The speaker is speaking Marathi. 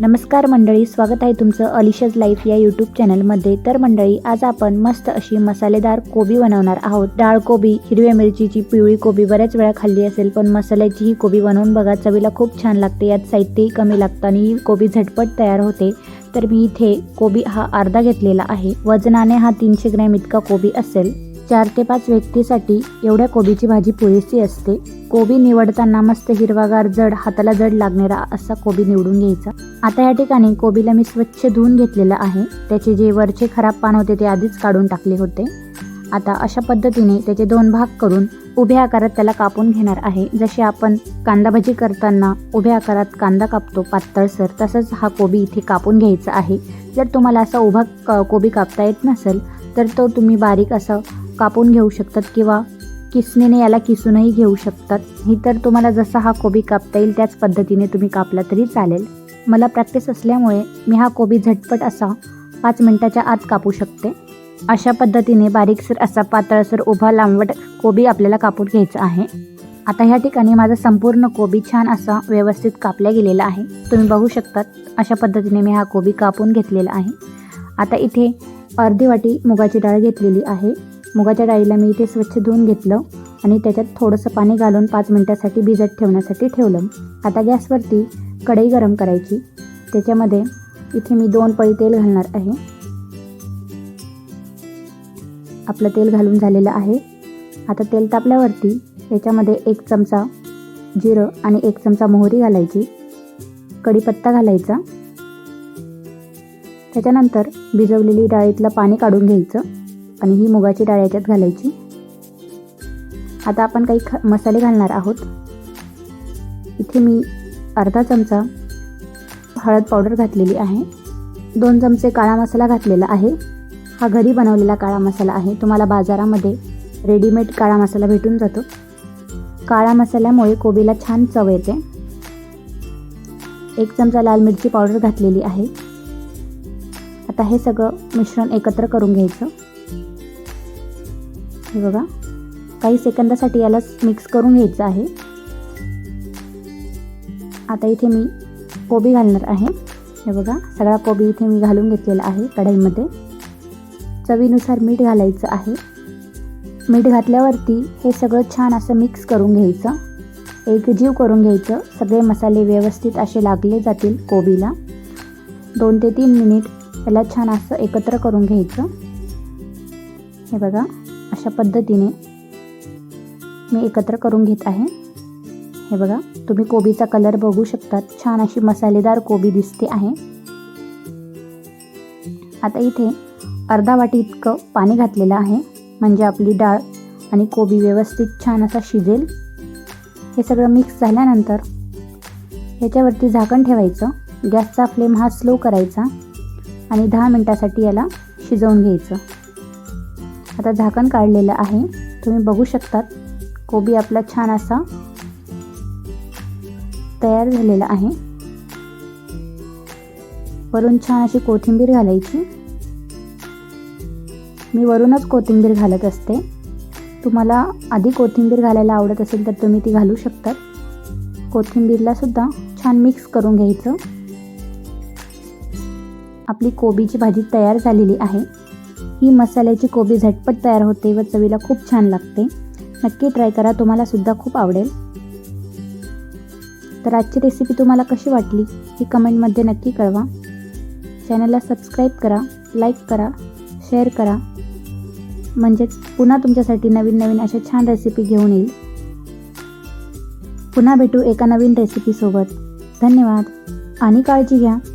नमस्कार मंडळी स्वागत आहे तुमचं अलिशाज लाईफ या यूट्यूब चॅनलमध्ये तर मंडळी आज आपण मस्त अशी मसालेदार कोबी बनवणार आहोत. डाळ कोबी हिरव्या मिरचीची पिवळी कोबी बऱ्याच वेळा खाल्ली असेल पण मसाल्याची ही कोबी बनवून बघा चवीला खूप छान लागते. यात साहित्यही कमी लागतं आणि ही कोबी झटपट तयार होते. तर मी इथे कोबी हा अर्धा घेतलेला आहे. वजनाने हा तीनशे ग्रॅम इतका कोबी असेल. चार ते पाच व्यक्तीसाठी एवढ्या कोबीची भाजी पुरेशी असते. कोबी निवडताना मस्त हिरवागार जड हाताला जड लागणारा असा कोबी निवडून घ्यायचा. आता या ठिकाणी कोबीला मी स्वच्छ धुवून घेतलेलं आहे. त्याचे जे वरचे खराब पान होते ते आधीच काढून टाकले होते. आता अशा पद्धतीने त्याचे दोन भाग करून उभ्या आकारात त्याला कापून घेणार आहे. जसे आपण कांदा भजी करताना उभ्या आकारात कांदा कापतो पातळसर तसंच हा कोबी इथे कापून घ्यायचा आहे. जर तुम्हाला असा उभा क- कोबी कापता येत नसेल तर तो तुम्ही बारीक असं कापून घेऊ शकतात किंवा किसणीने याला किसूनही घेऊ शकतात. ही तर तुम्हाला जसा हा कोबी कापता येईल त्याच पद्धतीने तुम्ही कापला तरी चालेल. मला प्रॅक्टिस असल्यामुळे मी हा कोबी झटपट असा पाच मिनटाच्या आत कापू शकते. अशा पद्धतीने बारीकसर असा पातळसर उभा लांबट कोबी आपल्याला कापून घ्यायचा आहे. आता ह्या ठिकाणी माझा संपूर्ण कोबी छान असा व्यवस्थित कापला गेलेला आहे. तुम्ही बघू शकतात अशा पद्धतीने मी हा कोबी कापून घेतलेला आहे. आता इथे अर्धी वाटी मुगाची डाळ घेतलेली आहे. मुगाच्या डाळीला मी इथे स्वच्छ धुवून घेतलं आणि त्याच्यात थोडंसं पाणी घालून पाच मिनटासाठी भिजत ठेवण्यासाठी ठेवलं. आता गॅसवरती कढई गरम करायची. त्याच्यामध्ये इथे मी दोन पळी तेल घालणार आहे. आपलं तेल घालून झालेलं आहे. आता तेल तापल्यावरती याच्यामध्ये एक चमचा जिरं आणि एक चमचा मोहरी घालायची. कढीपत्ता घालायचा. त्याच्यानंतर भिजवलेली डाळीतलं पाणी काढून घ्यायचं. आणि ही मुगाची डाळ याच्यात घालायची. आता आपण काही ख मसाले घालणार आहोत. इथे मी अर्धा चमचा हळद पावडर घातलेली आहे. दोन चमचे काळा मसाला घातलेला आहे. हा घरी बनवलेला काळा मसाला आहे. तुम्हाला बाजारामध्ये रेडीमेड काळा मसाला भेटून जातो. काळा मसाल्यामुळे कोबीला छान चव येते. एक चमचा लाल मिरची पावडर घातलेली आहे. आता हे सगळं मिश्रण एकत्र करून घ्यायचं. हे बघा. काही सेकंदासाठी याला मिक्स करून घ्यायचं आहे. आता इथे मी कोबी घालणार आहे. हे बघा सगळा कोबी इथे मी घालून घेतलेला आहे कढईमध्ये. चवीनुसार मीठ घालायचं आहे. मीठ घातल्यावरती हे सगळं छान असं मिक्स करून घ्यायचं. एकजीव करून घ्यायचं. सगळे मसाले व्यवस्थित असे लागले जातील कोबीला. दोन ते तीन मिनिट याला छान असं एकत्र करून घ्यायचं. हे बघा. अशा पद्धतीने मी एकत्र करून घेत आहे. हे बघा तुम्ही कोबीचा कलर बघू शकतात. छान अशी मसालेदार कोबी दिसते आहे. आता इथे अर्धा वाटी इतकं पाणी घातलेलं आहे. म्हणजे आपली डाळ आणि कोबी व्यवस्थित छान असा शिजेल. हे सगळं मिक्स झाल्यानंतर ह्याच्यावरती झाकण ठेवायचं. गॅसचा फ्लेम हा स्लो करायचा आणि दहा मिनटासाठी याला शिजवून घ्यायचं. आता झाकण काढलेलं आहे. तुम्ही बघू शकतात कोबी आपला छान असा तयार झालेला आहे. वरून छान अशी कोथिंबीर घालायची. मी वरूनच कोथिंबीर घालत असते. तुम्हाला आधी कोथिंबीर घालायला आवडत असेल तर तुम्ही ती घालू शकतात. कोथिंबीरला सुद्धा छान मिक्स करून घ्यायचं. आपली कोबीची भाजी तयार झालेली आहे. ही मसाल्याची कोबी झटपट तयार होते व चवीला खूप छान लागते. नक्की ट्राय करा तुम्हाला सुद्धा खूप आवडेल. तर आजची रेसिपी तुम्हाला कशी वाटली ही कमेंटमध्ये नक्की कळवा. चॅनलला सबस्क्राईब करा लाईक करा शेअर करा. म्हणजेच पुन्हा तुमच्यासाठी नवीन नवीन अशा छान रेसिपी घेऊन येईल. पुन्हा भेटू एका नवीन रेसिपीसोबत धन्यवाद. आणि काळजी घ्या.